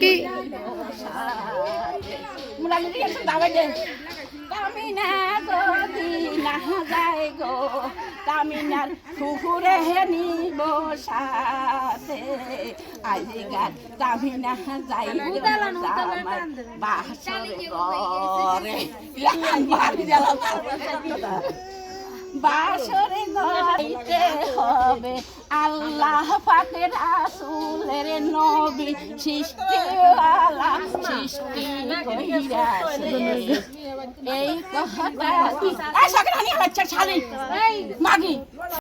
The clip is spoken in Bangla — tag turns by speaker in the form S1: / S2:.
S1: কি?
S2: তামিনার কুকুরে নিব সাথে। আজিকাল তামিনা যাই বাসরে ঘরে বাসরে গাইতে হবে আল্লাহ পাকের রাসূলের নবী সৃষ্টিওয়ালা সৃষ্টি কইরাছে এই। কথা এই সকালে বাচ্চা ছাড়ি মাগি